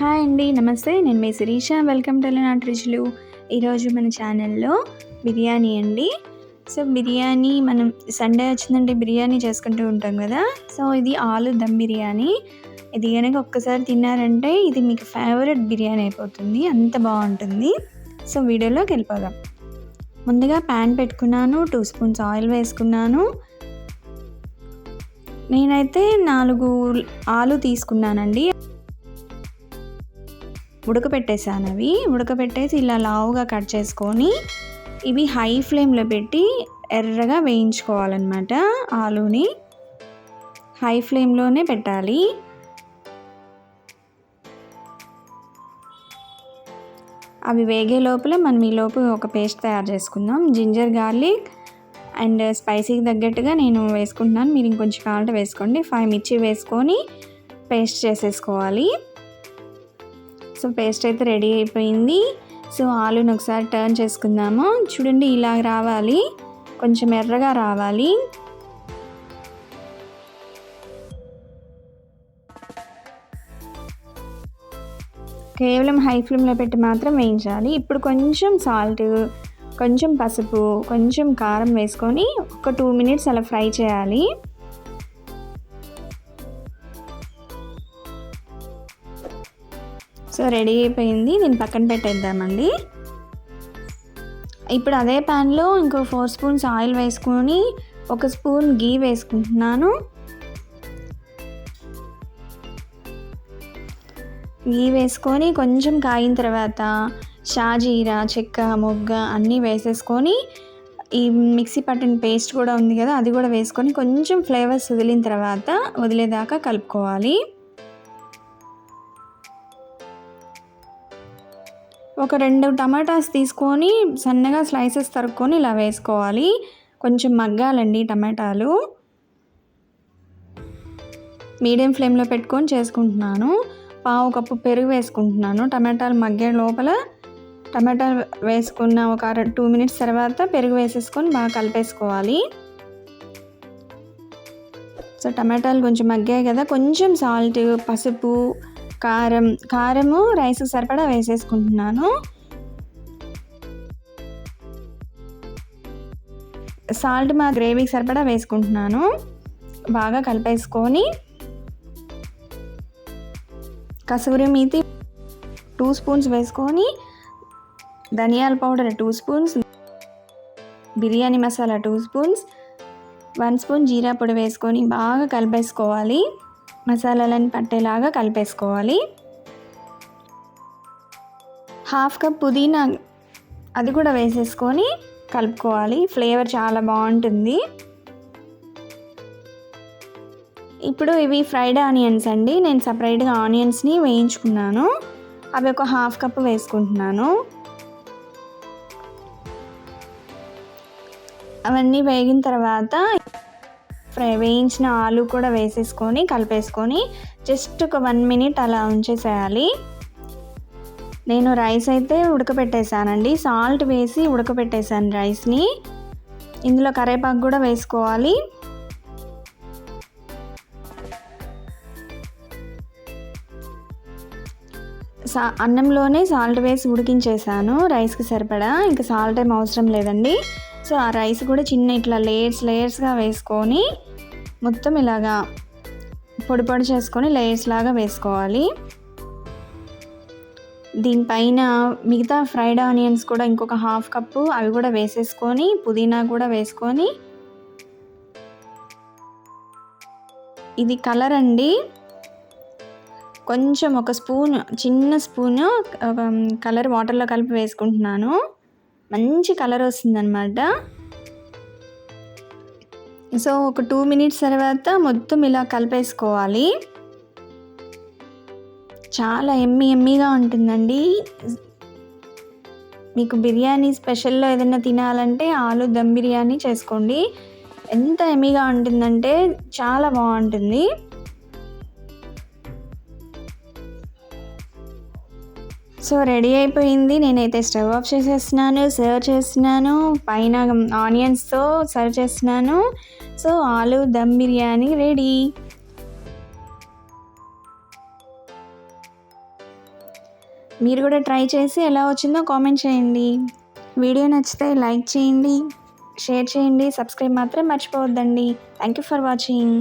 Hi అండి నమస్తే. నేను మీ శిరీష. వెల్కమ్ టు నాట్ రుచులు. ఈరోజు మన ఛానల్లో బిర్యానీ అండి. సో బిర్యానీ మనం సండే వచ్చిందంటే బిర్యానీ చేసుకుంటూ ఉంటాం కదా. సో ఇది ఆలు దమ్ బిర్యానీ. ఇది కనుక ఒక్కసారి తిన్నారంటే ఇది మీకు ఫేవరెట్ బిర్యానీ అయిపోతుంది. అంత బాగుంటుంది. సో వీడియోలోకి వెళ్ళిపోదాం. ముందుగా ప్యాన్ పెట్టుకున్నాను. టూ స్పూన్స్ ఆయిల్ వేసుకున్నాను. నేనైతే నాలుగు ఆలు తీసుకున్నానండి. ఉడకపెట్టేసాను అవి. ఉడకపెట్టేసి ఇలా లావుగా కట్ చేసుకొని ఇవి హై ఫ్లేమ్లో పెట్టి ఎర్రగా వేయించుకోవాలన్నమాట ఆలూని. హై ఫ్లేమ్లోనే పెట్టాలి. అవి వేగే లోపల మనం ఈ లోపు ఒక పేస్ట్ తయారు చేసుకుందాం. జింజర్ గార్లిక్ అండ్ స్పైసీకి తగ్గట్టుగా నేను వేసుకుంటున్నాను. మీరు ఇంకొంచెం కావాలంటే వేసుకోండి. ఫైవ్ మిర్చి వేసుకొని పేస్ట్ చేసేసుకోవాలి. సో పేస్ట్ అయితే రెడీ అయిపోయింది. సో ఆలుని ఒకసారి టర్న్ చేసుకుందాము. చూడండి ఇలా రావాలి. కొంచెం ఎర్రగా రావాలి. కేవలం హై ఫ్లేమ్లో పెట్టి మాత్రం వేయించాలి. ఇప్పుడు కొంచెం సాల్ట్ కొంచెం పసుపు కొంచెం కారం వేసుకొని ఒక టూ మినిట్స్ అలా ఫ్రై చేయాలి. సో రెడీ అయిపోయింది. నేను పక్కన పెట్టేద్దామండి. ఇప్పుడు అదే ప్యాన్లో ఇంకో ఫోర్ స్పూన్స్ ఆయిల్ వేసుకొని ఒక స్పూన్ గీ వేసుకుంటున్నాను. గీ వేసుకొని కొంచెం కాగిన తర్వాత షాజీరా చెక్క మొగ్గ అన్నీ వేసేసుకొని ఈ మిక్సీ పట్టిన పేస్ట్ కూడా ఉంది కదా అది కూడా వేసుకొని కొంచెం ఫ్లేవర్స్ వదిలిన తర్వాత వదిలేదాకా కలుపుకోవాలి. ఒక రెండు టమాటాస్ తీసుకొని సన్నగా స్లైసెస్ తరుక్కొని ఇలా వేసుకోవాలి. కొంచెం మగ్గాలండి టమాటాలు. మీడియం ఫ్లేమ్లో పెట్టుకొని చేసుకుంటున్నాను. పావు కప్పు పెరుగు వేసుకుంటున్నాను. టమాటాలు మగ్గే లోపల టమాటాలు వేసుకున్న ఒక అర టూ మినిట్స్ తర్వాత పెరుగు వేసేసుకొని బాగా కలిపేసుకోవాలి. సో టమాటాలు కొంచెం మగ్గాయి కదా కొంచెం సాల్ట్ పసుపు కారం కారము రైస్ సరిపడా వేసేసుకుంటున్నాను. సాల్ట్ మా గ్రేవీకి సరిపడా వేసుకుంటున్నాను. బాగా కలిపేసుకొని కసూరి మీతి టూ స్పూన్స్ వేసుకొని ధనియాల powder two spoons biryani masala two spoons one spoon జీరా పొడి వేసుకొని బాగా కలిపేసుకోవాలి. మసాలాలను పట్టేలాగా కలిపేసుకోవాలి. హాఫ్ కప్ పుదీనా అది కూడా వేసేసుకొని కలుపుకోవాలి. ఫ్లేవర్ చాలా బాగుంటుంది. ఇప్పుడు ఇవి ఫ్రైడ్ ఆనియన్స్ అండి. నేను సపరేట్గా ఆనియన్స్ని వేయించుకున్నాను. అవి ఒక హాఫ్ కప్ వేసుకుంటున్నాను. అవన్నీ వేగిన తర్వాత ఫ్రై వేయించిన ఆలు కూడా వేసేసుకొని కలిపేసుకొని జస్ట్ ఒక వన్ మినిట్ అలా ఉంచేసేయాలి. నేను రైస్ అయితే ఉడకపెట్టేశానండి. సాల్ట్ వేసి ఉడకపెట్టేశాను రైస్ని ఇందులో కరేపాకు కూడా వేసుకోవాలి. సా అన్నంలోనే సాల్ట్ వేసి ఉడికించేసాను రైస్కి సరిపడా. ఇంకా సాల్ట్ ఏం అవసరం లేదండి. సో ఆ రైస్ కూడా చిన్న ఇట్లా లేయర్స్ లేయర్స్గా వేసుకొని మొత్తం ఇలాగా పొడి పొడి చేసుకొని లేయర్స్ లాగా వేసుకోవాలి. దీనిపైన మిగతా ఫ్రైడ్ ఆనియన్స్ కూడా ఇంకొక హాఫ్ కప్పు అవి కూడా వేసేసుకొని పుదీనా కూడా వేసుకొని. ఇది కలర్ అండి. కొంచెం ఒక స్పూన్ చిన్న స్పూన్ కలర్ వాటర్లో కలిపి వేసుకుంటున్నాను. మంచి కలర్ వస్తుందన్నమాట. సో ఒక టూ మినిట్స్ తర్వాత మొత్తం ఇలా కలిపేసుకోవాలి. చాలా ఎమ్మి ఎమ్మిగా ఉంటుందండి. మీకు బిర్యానీ స్పెషల్లో ఏదైనా తినాలంటే ఆలు దమ్ బిర్యానీ చేసుకోండి. ఎంత ఎమ్మిగా ఉంటుందంటే చాలా బాగుంటుంది. సో రెడీ అయిపోయింది. నేనైతే స్టవ్ ఆఫ్ చేసేస్తున్నాను సర్వ్ చేస్తున్నాను. పైన ఆనియన్స్తో సర్వ్ చేస్తున్నాను. సో ఆలు దమ్ బిర్యానీ రెడీ. మీరు కూడా ట్రై చేసి ఎలా వచ్చిందో కామెంట్ చేయండి. వీడియో నచ్చితే లైక్ చేయండి షేర్ చేయండి సబ్స్క్రైబ్ మాత్రం మర్చిపోవద్దండి. Thank you for watching